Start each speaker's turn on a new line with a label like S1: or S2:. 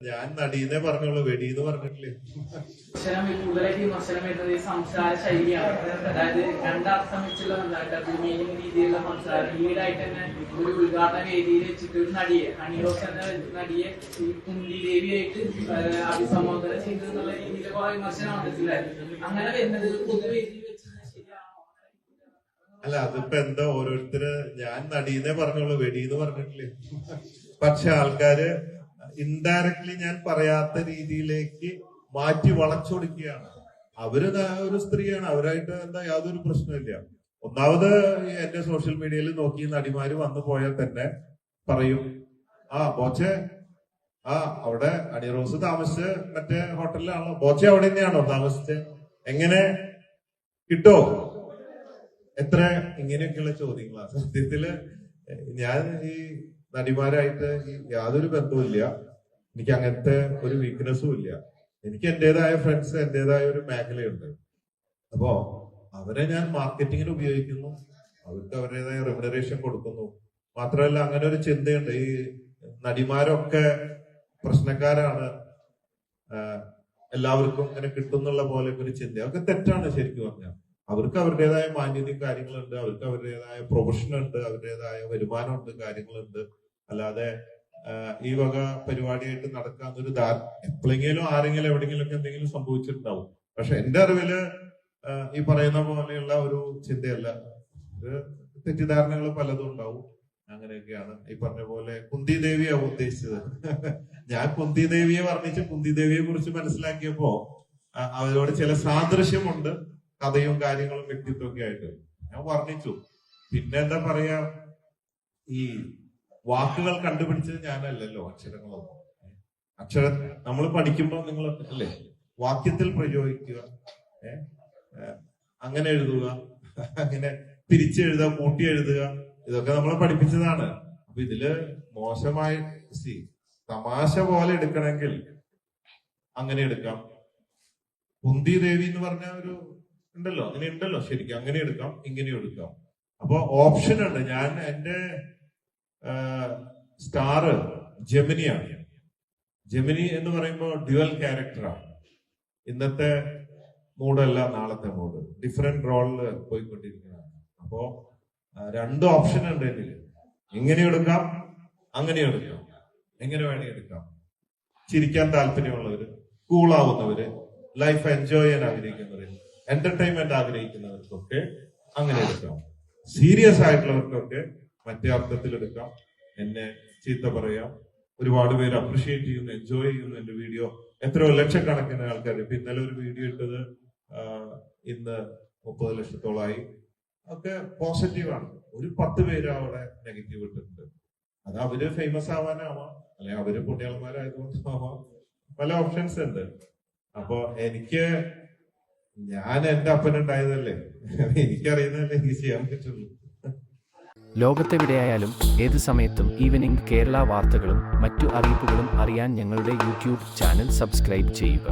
S1: ഞാൻ നടീന്നേ പറഞ്ഞോളൂ വെടിന്ന് പറഞ്ഞിട്ടില്ലേ?
S2: വിമർശനം കൂടുതലായിട്ട് വിമർശനം വരുന്നത് ഈ സംസാര ശൈലിയാണ്. അതായത് രണ്ടർത്ഥം വെച്ചുള്ള മീനിങ് രീതിയിലുള്ള സംസാരം ഈടായിട്ട് തന്നെ ഒരു ഉദ്ഘാടന വേദിയിൽ വെച്ചിട്ട് ഒരു നടിയെ ഹണിറോസ് എന്ന നടിയെ ഈ കുന്തി ദേവിയായിട്ട് അഭിസംബോധന ചെയ്തു എന്നുള്ള രീതിയിൽ കുറെ വിമർശനം വന്നിട്ടില്ലായിരുന്നു അങ്ങനെ വരുന്നത് പൊതുവേദിയിൽ
S1: അല്ല അതിപ്പോ എന്താ ഓരോരുത്തര് ഞാൻ നടീന്നേ പറഞ്ഞോളൂ വെടിന്ന് പറഞ്ഞിട്ടില്ലേ? പക്ഷെ ആൾക്കാര് ഇൻഡയറക്ട്ലി ഞാൻ പറയാത്ത രീതിയിലേക്ക് മാറ്റി വളച്ചൊടിക്കുകയാണ്. അവർ ഒരു സ്ത്രീയാണ്. അവരായിട്ട് എന്താ യാതൊരു പ്രശ്നമില്ല ഒന്നാമത് എന്റെ സോഷ്യൽ മീഡിയയിൽ നോക്കി നടിമാര് വന്നു പോയാൽ തന്നെ പറയും ആ ബോച്ചെ ആ അവിടെ അണിറോസ് താമസിച്ച് മറ്റേ ഹോട്ടലിലാണോ? ബോച്ചെ അവിടെ തന്നെയാണോ താമസിച്ച്? എങ്ങനെ? കിട്ടോ? എത്ര ഇങ്ങനെയൊക്കെയുള്ള ചോദ്യങ്ങളാണ് സത്യത്തിൽ ഞാൻ ഈ നടിമാരായിട്ട് യാതൊരു ബന്ധവുമില്ല. എനിക്ക് അങ്ങനത്തെ ഒരു വീക്ക്നെസ്സും ഇല്ല. എനിക്ക് എന്റേതായ ഫ്രണ്ട്സ് എന്റേതായ ഒരു മേഖലയുണ്ട്. അപ്പോ അവരെ ഞാൻ മാർക്കറ്റിങ്ങിന് ഉപയോഗിക്കുന്നു. അവർക്ക് അവരുടേതായ റെമുനറേഷൻ കൊടുക്കുന്നു. മാത്രമല്ല അങ്ങനെ ഒരു ചിന്തയുണ്ട്. ഈ നടിമാരൊക്കെ പ്രശ്നക്കാരാണ്. എല്ലാവർക്കും ഇങ്ങനെ കിട്ടുന്നുള്ള പോലെ ഒരു ചിന്ത. അതൊക്കെ തെറ്റാണ് ശരിക്കും പറഞ്ഞാൽ. അവർക്ക് അവരുടേതായ മാന്യതയും കാര്യങ്ങളുണ്ട് അവർക്ക് അവരുടേതായ പ്രൊഫഷൻ ഉണ്ട് അവരുടേതായ വരുമാനമുണ്ട് കാര്യങ്ങളുണ്ട്. അല്ലാതെ ഈ വക പരിപാടിയായിട്ട് നടക്കാന്നൊരു ധാര എപ്പോഴെങ്കിലും ആരെങ്കിലും എവിടെയെങ്കിലും ഒക്കെ എന്തെങ്കിലും സംഭവിച്ചിട്ടുണ്ടാവും. പക്ഷെ എന്റെ അറിവിൽ ഈ പറയുന്ന പോലെയുള്ള ഒരു ചിന്തയല്ല. തെറ്റിദ്ധാരണകൾ പലതും ഉണ്ടാവും. അങ്ങനെയൊക്കെയാണ് ഈ പറഞ്ഞ പോലെ കുന്തി ദേവിയാണ് ഉദ്ദേശിച്ചത്. ഞാൻ കുന്തി ദേവിയെ വർണിച്ച് കുന്തി ദേവിയെ കുറിച്ച് മനസ്സിലാക്കിയപ്പോ അവരോട് ചില സാദൃശ്യമുണ്ട്. കഥയും കാര്യങ്ങളും വ്യക്തിത്വം ഒക്കെ ആയിട്ട്. ഞാൻ വർണിച്ചു. പിന്നെ എന്താ പറയാ ഈ വാക്കുകൾ കണ്ടുപിടിച്ചത് ഞാനല്ലല്ലോ അക്ഷരങ്ങളൊന്നും. അക്ഷര നമ്മൾ പഠിക്കുമ്പോൾ നിങ്ങൾ അല്ലേ? വാക്യത്തിൽ പ്രയോഗിക്കുക അങ്ങനെ എഴുതുക അങ്ങനെ തിരിച്ചെഴുതുക കൂട്ടി എഴുതുക ഇതൊക്കെ നമ്മളെ പഠിപ്പിച്ചതാണ്. അപ്പൊ ഇതിൽ മോശമായി സി തമാശ പോലെ എടുക്കണമെങ്കിൽ അങ്ങനെ എടുക്കാം. കുന്തി ദേവി എന്ന് പറഞ്ഞ ഒരു ഉണ്ടല്ലോ അങ്ങനെ ഉണ്ടല്ലോ ശരിക്കും. അങ്ങനെ എടുക്കാം ഇങ്ങനെ എടുക്കാം. അപ്പൊ ഓപ്ഷൻ ഉണ്ട്. ഞാൻ എന്റെ സ്റ്റാർ ജെമിനിയാണ്. ജെമിനി എന്ന് പറയുമ്പോൾ ഡ്യുവൽ ക്യാരക്ടറാണ് ഇന്നത്തെ മൂഡല്ല നാളത്തെ മൂഡ് ഡിഫറെന്റ് റോളിൽ പോയിക്കൊണ്ടിരിക്കുന്നതാണ്. അപ്പോ രണ്ട് ഓപ്ഷൻ ഉണ്ട് എന്നിൽ എങ്ങനെ എടുക്കാം അങ്ങനെ എടുക്കാം. എങ്ങനെ വേണമെങ്കിൽ എടുക്കാം. ചിരിക്കാൻ താല്പര്യമുള്ളവര് കൂളാവുന്നവര് ലൈഫ് എൻജോയ് ചെയ്യാൻ ആഗ്രഹിക്കുന്നവര്. എന്റർടൈൻമെന്റ് ആഗ്രഹിക്കുന്നവർക്കൊക്കെ അങ്ങനെ എടുക്കാം. സീരിയസ് ആയിട്ടുള്ളവർക്കൊക്കെ മറ്റേ അർത്ഥത്തിൽ എടുക്കാം. എന്നെ ചീത്ത പറയാം. ഒരുപാട് പേര് അപ്രിഷിയേറ്റ് ചെയ്യുന്നു എൻജോയ് ചെയ്യുന്നു എന്റെ വീഡിയോ എത്രയോ ലക്ഷക്കണക്കിന് ആൾക്കാർ ഇപ്പൊ ഇന്നലെ ഒരു വീഡിയോ ഇട്ടത് ഇന്ന് മുപ്പത് ലക്ഷത്തോളമായി ഒക്കെ പോസിറ്റീവാണ് ഒരു പത്ത് പേര് അവിടെ നെഗറ്റീവ് ഇട്ടിട്ടുണ്ട്. അത് അവർ ഫേമസ് ആവാനാവാം. അല്ലെ അവർ പുണ്യാളന്മാരായതുകൊണ്ടാവാം. പല ഓപ്ഷൻസ് ഉണ്ട്. അപ്പൊ എനിക്ക് ഞാൻ എന്റെ അപ്പനുണ്ടായതല്ലേ? എനിക്കറിയുന്നതല്ലേ എനിക്ക് ചെയ്യാൻ പറ്റുള്ളൂ.
S3: ലോകത്തെവിടെയായാലും ഏത് സമയത്തും ഈവനിംഗ് കേരള വാർത്തകളും മറ്റു അറിയിപ്പുകളും അറിയാൻ ഞങ്ങളുടെ യൂട്യൂബ് ചാനൽ സബ്സ്ക്രൈബ് ചെയ്യുക.